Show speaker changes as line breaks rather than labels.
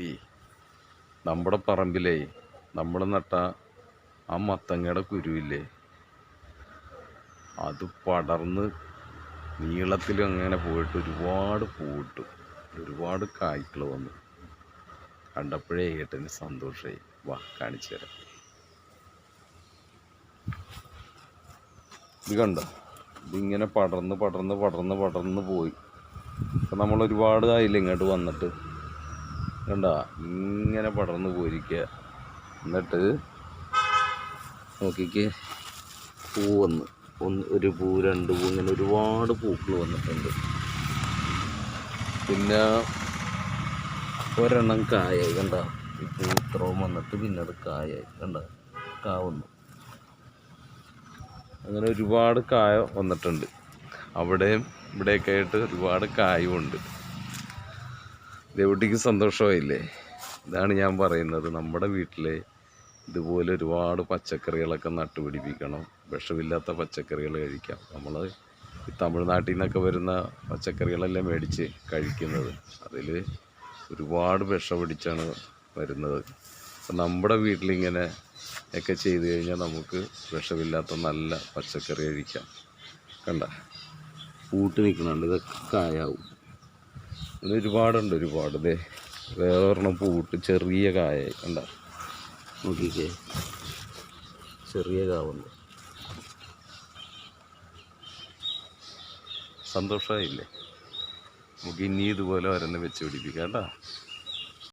കുട്ടി നമ്മുടെ പറമ്പിലേ നമ്മൾ നട്ട ആ മത്തങ്ങയുടെ കുരുവില്ലേ? അത് പടർന്ന് നീളത്തിൽ അങ്ങനെ പോയിട്ട് ഒരുപാട് പൂവിട്ടു. ഒരുപാട് കായ്ക്കൾ വന്നു. കണ്ടപ്പോഴേ ഏട്ടന് സന്തോഷമായി വാ കാണിച്ചു തരാം. ഇത് കണ്ടോ? ഇതിങ്ങനെ പടർന്ന് പടർന്ന് പടർന്ന് പടർന്ന് പോയി. അപ്പം നമ്മൾ ഒരുപാട് ആയില്ല ഇങ്ങോട്ട് വന്നിട്ട് കണ്ടാ? ഇങ്ങനെ പടർന്ന് പോയിരിക്കുക എന്നിട്ട് നോക്കിക്ക്. പൂ വന്ന്. ഒന്ന് ഒരു പൂ രണ്ട് പൂ ഇങ്ങനെ ഒരുപാട് പൂക്കൾ വന്നിട്ടുണ്ട്. പിന്നെ ഒരെണ്ണം കായായി കണ്ട? ഈ പൂ ഇത്രയും വന്നിട്ട് പിന്നെ അത് കായായി കണ്ട? കാ വന്നു. അങ്ങനെ ഒരുപാട് കായ വന്നിട്ടുണ്ട്. അവിടെയും ഇവിടെയൊക്കെ ആയിട്ട് ഒരുപാട് കായുമുണ്ട് ദേവുട്ടിക്ക് സന്തോഷമായില്ലേ? ഇതാണ് ഞാൻ പറയുന്നത്. നമ്മുടെ വീട്ടിൽ ഇതുപോലെ ഒരുപാട് പച്ചക്കറികളൊക്കെ നട്ടുപിടിപ്പിക്കണം. വിഷമില്ലാത്ത പച്ചക്കറികൾ കഴിക്കാം. നമ്മൾ ഈ തമിഴ്നാട്ടിൽ നിന്നൊക്കെ വരുന്ന പച്ചക്കറികളെല്ലാം മേടിച്ച് കഴിക്കുന്നത്. അതിൽ ഒരുപാട് വിഷം പിടിച്ചാണ് വരുന്നത്. അപ്പം നമ്മുടെ വീട്ടിലിങ്ങനെ ഒക്കെ ചെയ്ത് കഴിഞ്ഞാൽ നമുക്ക് വിഷമില്ലാത്ത നല്ല പച്ചക്കറി കഴിക്കാം. കണ്ട? പൂട്ട് നിൽക്കണുണ്ട് ഇതൊക്കെ കായാവും. ഇത് ഒരുപാടുണ്ട് ഒരുപാട്. ഇതേ വേറെ ഒരെണ്ണം പൂട്ട് ചെറിയ കായായി കണ്ട? നോക്കിക്കേ. ചെറിയ കാവുണ്ട്. സന്തോഷമായില്ലേ? നമുക്ക് ഇനി ഇതുപോലെ ഒരെണ്ണം വെച്ച് പിടിപ്പിക്കാം കേട്ടോ.